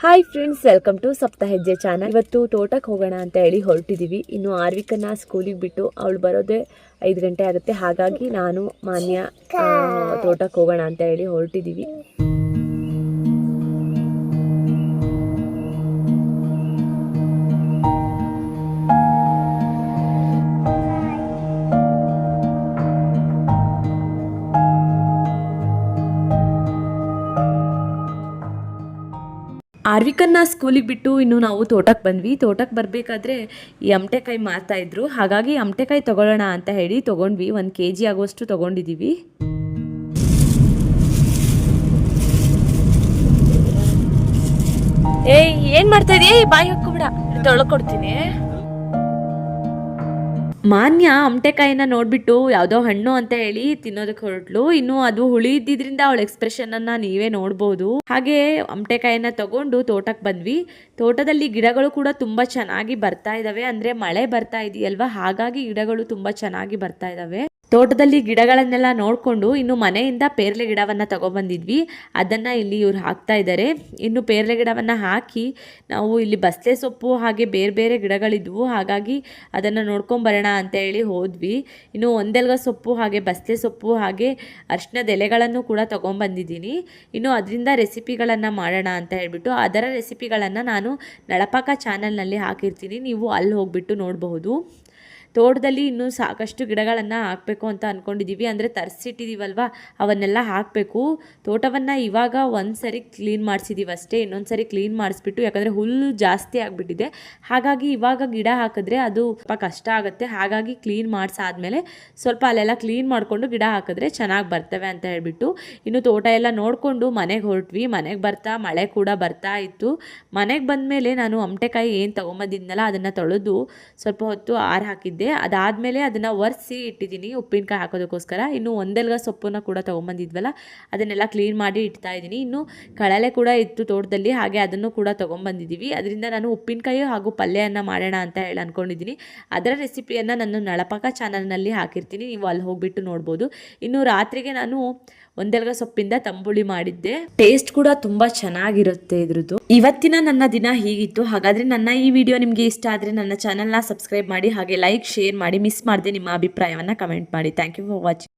Hi friends welcome to ಸಪ್ತ ಹೆಜ್ಜೆ channel ಇವತ್ತು ತೋಟಕ್ಕೆ ಹೋಗೋಣ ಅಂತ ಹೇಳಿ ಹೊರಟಿದ್ದೀವಿ ಇನ್ನು ಆರ್ವಿಕನ್ನ ಸ್ಕೂಲಿಗೆ ಬಿಟ್ಟು ಅವಳು ಬರೋದೇ ಐದು ಗಂಟೆ ಆಗುತ್ತೆ. ಹಾಗಾಗಿ ನಾನು ಮಾನ್ಯ ತೋಟಕ್ಕೆ ಹೋಗೋಣ ಅಂತ ಹೇಳಿ ಹೊರಟಿದ್ದೀವಿ ಆರ್ವಿಕನ್ನ ಸ್ಕೂಲಿಗೆ ಬಿಟ್ಟು ಇನ್ನು ನಾವು ತೋಟಕ್ಕೆ ಬಂದ್ವಿ. ತೋಟಕ್ಕೆ ಬರಬೇಕಾದ್ರೆ ಈ ಅಮಟೆಕಾಯಿ ಮಾರ್ತಾ ಇದ್ರು. ಹಾಗಾಗಿ ಅಮಟೆಕಾಯಿ ತಗೊಳ್ಳೋಣ ಅಂತ ಹೇಳಿ ತೊಗೊಂಡ್ವಿ. ಒಂದು ಕೆ ಜಿ ಆಗುವಷ್ಟು ತೊಗೊಂಡಿದ್ದೀವಿ ಏಯ್, ಏನ್ ಮಾಡ್ತಾ ಇದೀಯ? ಬಾಯಿ ಹಾಕೋಬಿಡ ತೊಳ್ಕೊಡ್ತೀನಿ. ಮಾನ್ಯ ಅಮಟೆಕಾಯಿನ ನೋಡ್ಬಿಟ್ಟು ಯಾವುದೋ ಹಣ್ಣು ಅಂತ ಹೇಳಿ ತಿನ್ನೋದಕ್ಕೆ ಹೊರಟ್ಲು. ಇನ್ನು ಅದು ಹುಳಿ ಇದ್ದಿದ್ರಿಂದ ಅವಳ ಎಕ್ಸ್ಪ್ರೆಷನ್ ಅನ್ನ ನೀವೇ ನೋಡ್ಬೋದು. ಹಾಗೆ ಅಮಟೆಕಾಯಿನ ತಗೊಂಡು ತೋಟಕ್ಕೆ ಬಂದ್ವಿ. ತೋಟದಲ್ಲಿ ಗಿಡಗಳು ಕೂಡ ತುಂಬಾ ಚೆನ್ನಾಗಿ ಬರ್ತಾ ಇದಾವೆ. ಅಂದ್ರೆ ಮಳೆ ಬರ್ತಾ ಇದೆಯಲ್ವಾ? ಹಾಗಾಗಿ ಗಿಡಗಳು ತುಂಬಾ ಚೆನ್ನಾಗಿ ಬರ್ತಾ ಇದಾವೆ. ತೋಟದಲ್ಲಿ ಗಿಡಗಳನ್ನೆಲ್ಲ ನೋಡಿಕೊಂಡು ಇನ್ನು ಮನೆಯಿಂದ ಪೇರಲೆ ಗಿಡವನ್ನು ತಗೊಬಂದಿದ್ವಿ. ಅದನ್ನು ಇಲ್ಲಿ ಇವ್ರು ಹಾಕ್ತಾ ಇದ್ದಾರೆ ಇನ್ನು ಪೇರಲೆ ಗಿಡವನ್ನು ಹಾಕಿ ನಾವು ಇಲ್ಲಿ ಬಸ್ಲೆ ಸೊಪ್ಪು ಹಾಗೆ ಬೇರೆ ಬೇರೆ ಗಿಡಗಳಿದ್ವು. ಹಾಗಾಗಿ ಅದನ್ನು ನೋಡ್ಕೊಂಬರೋಣ ಅಂತ ಹೇಳಿ ಹೋದ್ವಿ. ಇನ್ನು ಒಂದೆಲ್ಗ ಸೊಪ್ಪು ಹಾಗೆ ಬಸ್ಲೆ ಸೊಪ್ಪು ಹಾಗೆ ಅರಿಶಿನದ ಎಲೆಗಳನ್ನು ಕೂಡ ತೊಗೊಂಬಂದಿದ್ದೀನಿ. ಇನ್ನು ಅದರಿಂದ ರೆಸಿಪಿಗಳನ್ನು ಮಾಡೋಣ ಅಂತ ಹೇಳಿಬಿಟ್ಟು ಅದರ ರೆಸಿಪಿಗಳನ್ನು ನಾನು ನಳಪಾಕ ಚಾನಲ್ನಲ್ಲಿ ಹಾಕಿರ್ತೀನಿ. ನೀವು ಅಲ್ಲಿ ಹೋಗಿಬಿಟ್ಟು ನೋಡಬಹುದು. ತೋಟದಲ್ಲಿ ಇನ್ನೂ ಸಾಕಷ್ಟು ಗಿಡಗಳನ್ನು ಹಾಕಬೇಕು ಅಂತ ಅಂದ್ಕೊಂಡಿದ್ದೀವಿ ಅಂದರೆ ತರಿಸಿಟ್ಟಿದ್ದೀವಲ್ವ ಅವನ್ನೆಲ್ಲ ಹಾಕಬೇಕು. ತೋಟವನ್ನು ಇವಾಗ ಒಂದು ಸರಿ ಕ್ಲೀನ್ ಮಾಡಿಸಿದ್ದೀವಿ ಅಷ್ಟೇ. ಇನ್ನೊಂದು ಸರಿ ಕ್ಲೀನ್ ಮಾಡಿಸ್ಬಿಟ್ಟು, ಯಾಕಂದರೆ ಹುಲ್ಲು ಜಾಸ್ತಿ ಆಗಿಬಿಟ್ಟಿದೆ. ಹಾಗಾಗಿ ಇವಾಗ ಗಿಡ ಹಾಕಿದ್ರೆ ಅದು ಸ್ವಲ್ಪ ಕಷ್ಟ ಆಗುತ್ತೆ. ಹಾಗಾಗಿ ಕ್ಲೀನ್ ಮಾಡಿಸಾದ್ಮೇಲೆ ಸ್ವಲ್ಪ ಅಲ್ಲೆಲ್ಲ ಕ್ಲೀನ್ ಮಾಡಿಕೊಂಡು ಗಿಡ ಹಾಕಿದ್ರೆ ಚೆನ್ನಾಗಿ ಬರ್ತವೆ ಅಂತ ಹೇಳಿಬಿಟ್ಟು, ಇನ್ನು ತೋಟ ಎಲ್ಲ ನೋಡಿಕೊಂಡು ಮನೆಗೆ ಹೊರಟ್ವಿ. ಮನೆಗೆ ಬರ್ತಾ, ಮಳೆ ಕೂಡ ಬರ್ತಾ ಇತ್ತು. ಮನೆಗೆ ಬಂದಮೇಲೆ ನಾನು ಅಮಟೆಕಾಯಿ ಏನು ತೊಗೊಂಬಂದಿದ್ನಲ್ಲ, ಅದನ್ನು ತೊಳೆದು ಸ್ವಲ್ಪ ಹೊತ್ತು ಆರು ಹಾಕಿದ್ದೆ. ಅದಾದಮೇಲೆ ಅದನ್ನು ಒರೆಸಿ ಇಟ್ಟಿದ್ದೀನಿ. ಉಪ್ಪಿನಕಾಯಿ ಹಾಕೋದಕ್ಕೋಸ್ಕರ. ಇನ್ನು ಒಂದೆಲ್ಗ ಸೊಪ್ಪನ್ನ ಕೂಡ ತೊಗೊಂಬಂದಿದ್ವಲ್ಲ, ಅದನ್ನೆಲ್ಲ ಕ್ಲೀನ್ ಮಾಡಿ ಇಡ್ತಾ ಇದ್ದೀನಿ. ಇನ್ನು ಕಳಲೆ ಕೂಡ ಇತ್ತು ತೋಟದಲ್ಲಿ, ಹಾಗೆ ಅದನ್ನು ಕೂಡ ತೊಗೊಂಬಂದಿದ್ದೀವಿ. ಅದರಿಂದ ನಾನು ಉಪ್ಪಿನಕಾಯಿ ಹಾಗೂ ಪಲ್ಯವನ್ನು ಮಾಡೋಣ ಅಂತ ಹೇಳಿ ಅಂದ್ಕೊಂಡಿದ್ದೀನಿ ಅದರ ರೆಸಿಪಿಯನ್ನು ನಾನು ನಳಪಾಕ ಚಾನಲ್ನಲ್ಲಿ ಹಾಕಿರ್ತೀನಿ. ನೀವು ಅಲ್ಲಿ ಹೋಗ್ಬಿಟ್ಟು ನೋಡ್ಬೋದು. ಇನ್ನು ರಾತ್ರಿಗೆ ನಾನು ಒಂದೆಲ್ಗ ಸೊಪ್ಪಿಂದ ತಂಬುಳಿ ಮಾಡಿದ್ದೆ. ಟೇಸ್ಟ್ ಕೂಡ ತುಂಬಾ ಚೆನ್ನಾಗಿರುತ್ತೆ ಇದ್ರದ್ದು. ಇವತ್ತಿನ ನನ್ನ ದಿನ ಹೀಗಿತ್ತು. ಹಾಗಾದ್ರೆ ನನ್ನ ಈ ವಿಡಿಯೋ ನಿಮಗೆ ಇಷ್ಟ ಆದರೆ ನನ್ನ ಚಾನಲ್ನ ಸಬ್ಸ್ಕ್ರೈಬ್ ಮಾಡಿ, ಹಾಗೆ ಲೈಕ್ ಶೇರ್ ಮಾಡಿ ಮಿಸ್ ಮಾಡದೆ ನಿಮ್ಮ ಅಭಿಪ್ರಾಯವನ್ನು ಕಮೆಂಟ್ ಮಾಡಿ. Thank you for watching